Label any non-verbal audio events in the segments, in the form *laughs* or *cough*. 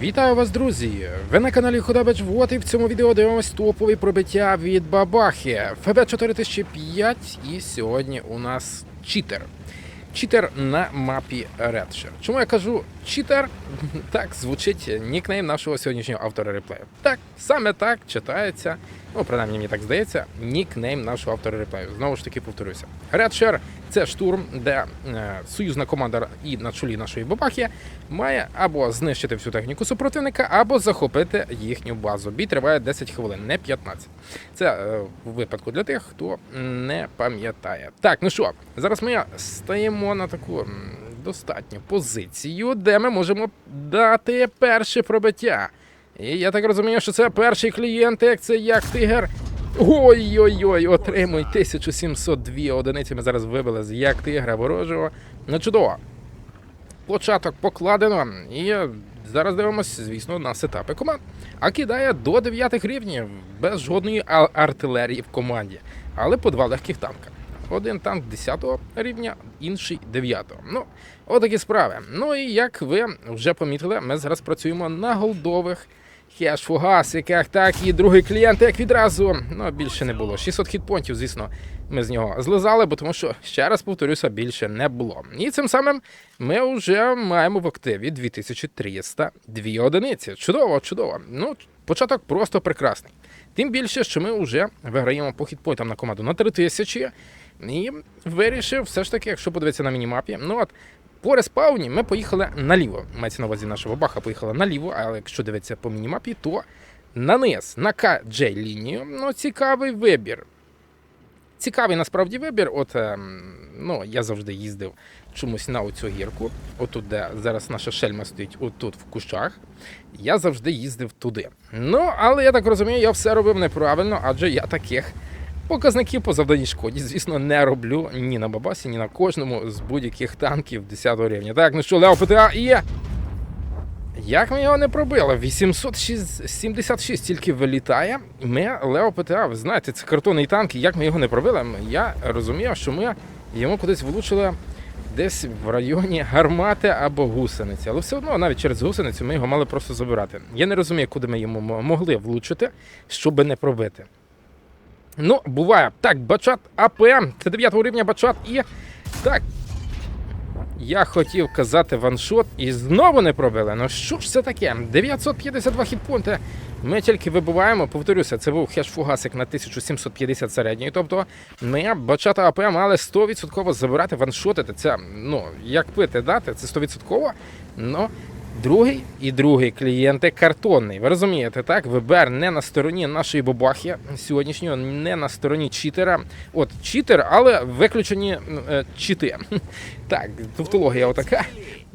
Вітаю вас, друзі! Ви на каналі Ходабич Вот і в цьому відео дивимось топові пробиття від Бабахи ФБ 4005 і сьогодні у нас читер. Читер на мапі Редшер. Чому я кажу читер? Так звучить нікнейм нашого сьогоднішнього автора реплею. Так, саме так читається, ну принаймні мені так здається, нікнейм нашого автора реплею. Знову ж таки повторюся. Redshare – це штурм, де е, союзна команда і на чолі нашої бабахи має або знищити всю техніку супротивника, або захопити їхню базу. Бій триває 10 хвилин, не 15. Це е, в випадку для тих, хто не пам'ятає. Так, ну що, зараз ми стаємо на таку достатню позицію, де ми можемо дати перше пробиття. І я так розумію, що це перший клієнт, як це як тигр. Ой-ой-ой, отримуй 1702 одиниці. Ми зараз вибили з як тигра ворожого. Ну чудово. Початок покладено. І зараз дивимося, звісно, на сетапи команд. А кидає до 9 рівнів без жодної артилерії в команді, але по два легких танка. Один танк 10 рівня, інший 9. Ну, отакі справи. Ну і як ви вже помітили, ми зараз працюємо на голдових хеш-фугасиках. Так, і другий клієнт, як відразу. Ну, більше не було. 600 хітпонтів, звісно, ми з нього злизали, бо тому що, ще раз повторюся, більше не було. І цим самим ми вже маємо в активі 2302 одиниці. Чудово, чудово. Ну, початок просто прекрасний. Тим більше, що ми вже виграємо по хітпоінтам на команду на 3000. І вирішив, все ж таки, якщо подивитися на мінімапі, ну от по респауні ми поїхали наліво. Мається на увазі наша бабаха поїхала наліво, але якщо дивитися по мінімапі, то на низ, на КДЖ лінію. Ну, цікавий вибір. Цікавий насправді вибір. От ем, ну, я завжди їздив чомусь на оцю гірку, отут, де зараз наша шельма стоїть, отут в кущах. Я завжди їздив туди. Ну, але я так розумію, я все робив неправильно, адже я таких показників по завданій шкоді, звісно, не роблю ні на бабасі, ні на кожному з будь-яких танків 10 рівня. Так, ну що, Лео ПТА є. Як ми його не пробили? 876 тільки вилітає. Ми Лео ПТА, ви знаєте, це картонний танк, і як ми його не пробили, я розумів, що ми йому кудись влучили десь в районі гармати або гусениці. Але все одно, навіть через гусеницю, ми його мали просто забирати. Я не розумію, куди ми йому могли влучити, щоб не пробити. Ну, буває. Так, бачат АПМ, це 9 рівня бачат і. Так, я хотів казати ваншот і знову не пробили. Ну що ж це таке? 952 хітпункти. Ми тільки вибиваємо, повторюся, це був хеш-фугасик на 1750 середньої. Тобто ми бачата АП мали 100% забирати ваншотити. Це ну як пити дати, це 100%. Ну, другий і другий клієнти картонний. Ви розумієте, так? ВБР не на стороні нашої бабахи сьогоднішнього, не на стороні читера. От читер, але виключені е, чити. *laughs* Так, тавтологія отака.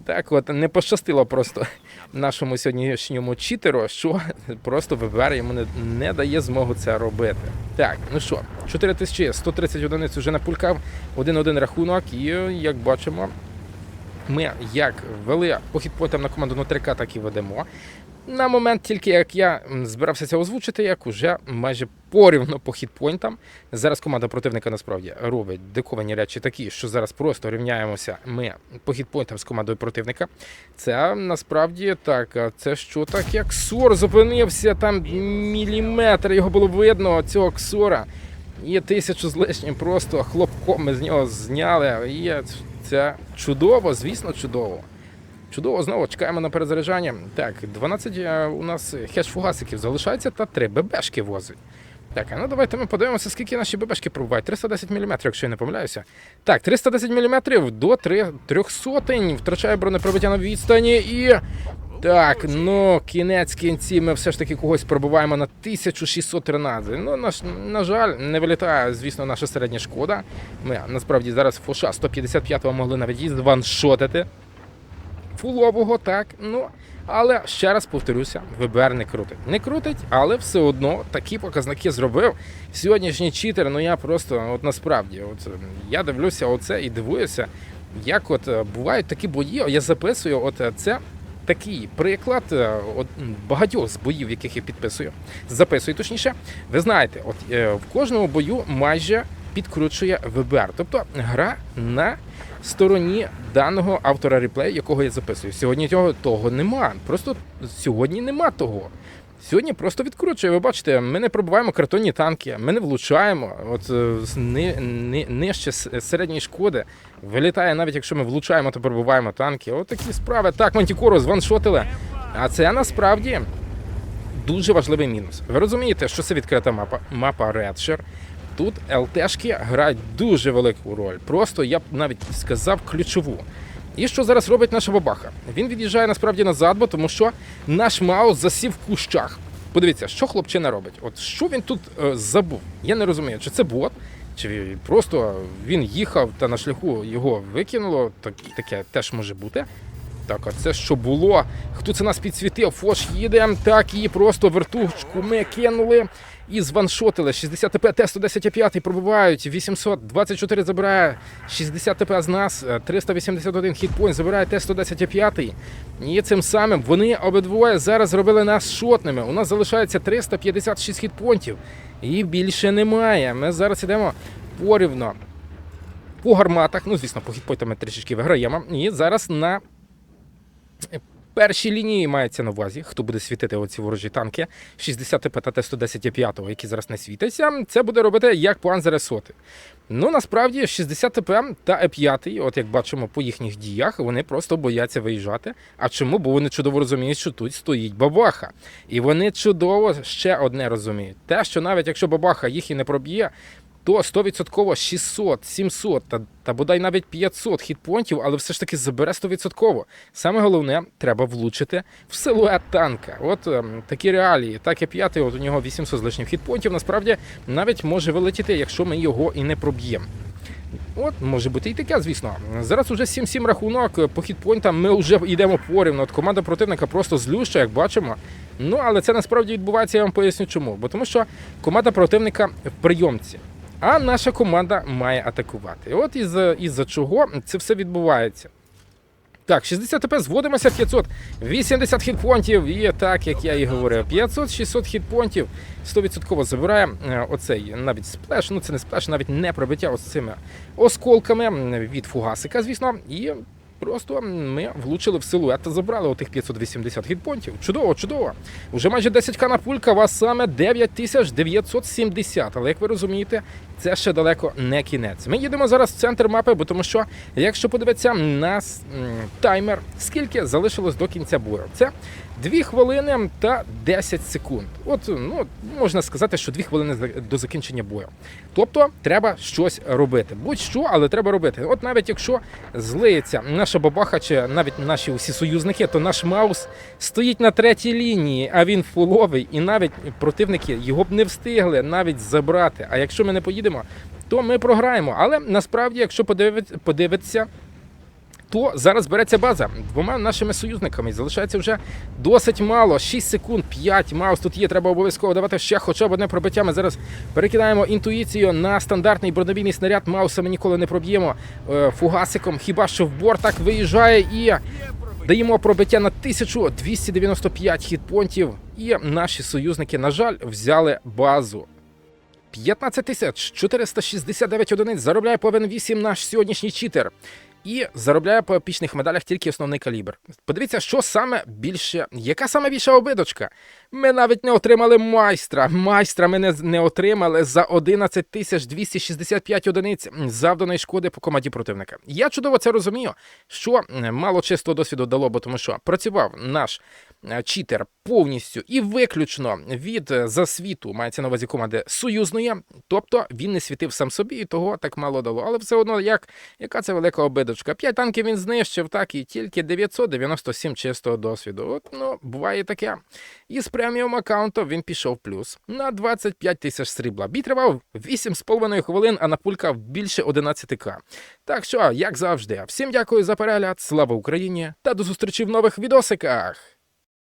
Так, от не пощастило просто нашому сьогоднішньому читеру, що *laughs* просто ВБР йому не, не дає змогу це робити. Так, ну що, 4130 одиниць вже напулькав, один-один рахунок, і як бачимо, ми як вели по хітпоінтам на команду 0-3К, так і ведемо. На момент тільки як я збирався це озвучити, як уже майже порівно по хітпоінтам. Зараз команда противника насправді робить диковані речі такі, що зараз просто рівняємося ми по хітпоінтам з командою противника. Це насправді так. Це що так, як Ксор зупинився там міліметр, його було видно, цього Ксора. І тисячу з лишнім просто хлопком ми з нього зняли. І це чудово, звісно, чудово. Чудово, знову чекаємо на перезаряджання. Так, 12 е, у нас хеш-фугасиків залишається та 3 ББшки возить. Так, а ну давайте ми подивимося, скільки наші ББшки пробувають. 310 мм, якщо я не помиляюся. Так, 310 мм до 3, 300 втрачає бронепробиття на відстані і. Так, ну кінець кінці ми все ж таки когось пробуваємо на 1613. Ну, на, на жаль, не вилітає, звісно, наша середня шкода. Ми насправді зараз фоша 155-го могли навіть її званшотити. Фулового, так. Ну, але ще раз повторюся, ВБР не крутить. Не крутить, але все одно такі показники зробив. Сьогоднішній читер, ну я просто, от насправді, от я дивлюся оце і дивуюся, як от е, бувають такі бої. Я записую, от е, це. Такий приклад е, от, багатьох з боїв, яких я підписую, записую точніше. Ви знаєте, от е, в кожному бою майже підкручує ВБР. Тобто гра на стороні даного автора реплею, якого я записую. Сьогодні цього того нема. Просто сьогодні нема того. Сьогодні просто відкручує. Ви бачите, ми не пробиваємо картонні танки, ми не влучаємо. От е, ни, ни, нижче середньої шкоди вилітає, навіть якщо ми влучаємо, то пробиваємо танки. От такі справи. Так, Мантікору званшотили. А це насправді дуже важливий мінус. Ви розумієте, що це відкрита мапа, мапа Redshare. Тут ЛТшки грають дуже велику роль. Просто я б навіть сказав ключову. І що зараз робить наша бабаха? Він від'їжджає насправді назад, бо тому що наш маус засів в кущах. Подивіться, що хлопчина робить. От що він тут е, забув? Я не розумію, чи це бот, чи просто він їхав та на шляху його викинуло. Так, таке теж може бути. Так, а це що було? Хто це нас підсвітив? Фош їде. Так, її просто вертушку ми кинули і званшотили. 60 ТП, Т-110 пробивають. 824 забирає 60 ТП з нас. е, 381 хітпойнт забирає Т-110 І цим самим вони обидвоє зараз зробили нас шотними. У нас залишається 356 хітпонтів. І більше немає. Ми зараз йдемо порівно по гарматах. Ну, звісно, по хітпойтам ми трішечки виграємо. І зараз на першій лінії мається на увазі, хто буде світити оці ворожі танки 60 ТП та Т-110 5 які зараз не світяться. Це буде робити як Панзере соти. Ну насправді 60 ТП та Е5, от як бачимо по їхніх діях, вони просто бояться виїжджати. А чому? Бо вони чудово розуміють, що тут стоїть бабаха. І вони чудово ще одне розуміють: те, що навіть якщо бабаха їх і не проб'є, то 100% 600, 700 та, та бодай навіть 500 хітпонтів, але все ж таки забере 100%. Саме головне, треба влучити в силует танка. От ем, такі реалії. Так і п'ятий, от у нього 800 з лишнім хітпонтів. Насправді навіть може вилетіти, якщо ми його і не проб'ємо. От, може бути і таке, звісно. Зараз уже 7-7 рахунок. По хітпойнтам ми вже йдемо порівно. От команда противника просто злюща, як бачимо. Ну, але це насправді відбувається, я вам поясню чому. Бо тому що команда противника в прийомці. А наша команда має атакувати. От із, із-за чого це все відбувається. Так, 60 ТП, зводимося 580 хітпонтів. І так, як я і говорив, 500-600 хітпонтів 100% забирає е, оцей навіть сплеш, ну це не сплеш, навіть не пробиття ось цими осколками від фугасика, звісно. І просто ми влучили в силует та забрали отих 580 хітпонтів. Чудово, чудово. Уже майже 10к на пулька, вас саме 9970. Але як ви розумієте, це ще далеко не кінець. Ми їдемо зараз в центр мапи, бо тому що, якщо подивитися на таймер, скільки залишилось до кінця бою, це 2 хвилини та 10 секунд. От ну можна сказати, що 2 хвилини до закінчення бою. Тобто треба щось робити. Будь-що, але треба робити. От навіть якщо злиється наша бабаха чи навіть наші усі союзники, то наш маус стоїть на третій лінії, а він фуловий, і навіть противники його б не встигли навіть забрати. А якщо ми не поїдемо, то ми програємо. Але насправді, якщо подивитися. То зараз береться база двома нашими союзниками. Залишається вже досить мало. 6 секунд, 5. Маус тут є. Треба обов'язково давати ще хоча б одне пробиття. Ми зараз перекидаємо інтуїцію на стандартний бронебійний снаряд. Мауса ми ніколи не проб'ємо е, фугасиком. Хіба що в борт так виїжджає і даємо пробиття на 1295 хітпонтів. І наші союзники, на жаль, взяли базу. 15 тисяч 469 одиниць заробляє по ВН 8 наш сьогоднішній читер. І заробляє по епічних медалях тільки основний калібр. Подивіться, що саме більше, яка саме більша обидочка. Ми навіть не отримали майстра. Майстра ми не, не отримали за 11 тисяч 265 одиниць завданої шкоди по команді противника. Я чудово це розумію, що мало чистого досвіду дало, бо тому що працював наш читер повністю і виключно від е, засвіту, мається на увазі команди союзної, тобто він не світив сам собі, і того так мало дало. Але все одно, як, яка це велика обидочка. П'ять танків він знищив, так і тільки 997 чистого досвіду. От, ну, буває таке. І з преміум аккаунту він пішов плюс на 25 тисяч срібла. Бій тривав 8,5 хвилин, а напулькав більше 11к. Так що, як завжди, всім дякую за перегляд, слава Україні та до зустрічі в нових відосиках!